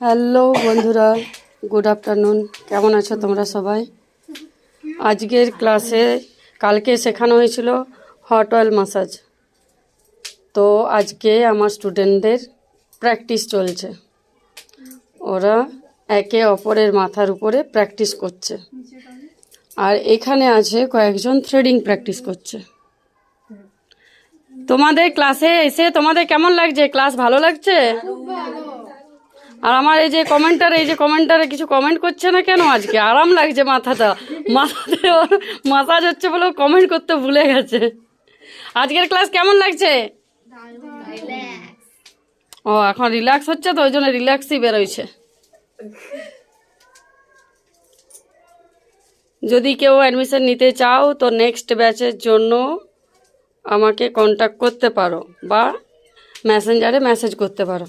Hello বন্ধুরা good afternoon কেমন আছো তোমরা সবাই? আজকের ক্লাসে কালকে শেখানো হয়েছিল হট অয়েল মাসাজ তো আজকে আমার স্টুডেন্টদের প্র্যাকটিস চলছে। ওরা একে অপরের মাথার উপরে প্র্যাকটিস করছে। আর এখানে আছে কয়েকজন থ্রেডিং প্র্যাকটিস করছে। তোমাদের ক্লাসে এসে তোমাদের কেমন লাগছে? ক্লাস ভালো লাগছে? আর আমার এই যে কমেন্টার এই যে কমেন্টারে কিছু কমেন্ট করছে না কেন আজকে? আরাম লাগছে মাথাটা। মাথাতে ওর মাসাজ হচ্ছে বলে কমেন্ট করতে ভুলে গেছে। আজকের ক্লাস কেমন লাগছে? ও, এখন রিল্যাক্স হচ্ছে তো, ওই জন্য রিল্যাক্সই বেরোইছে। যদি কেউ অ্যাডমিশন নিতে চাও তো নেক্সট ব্যাচের জন্য আমাকে কন্ট্যাক্ট করতে পারো বা মেসেঞ্জারে মেসেজ করতে পারো।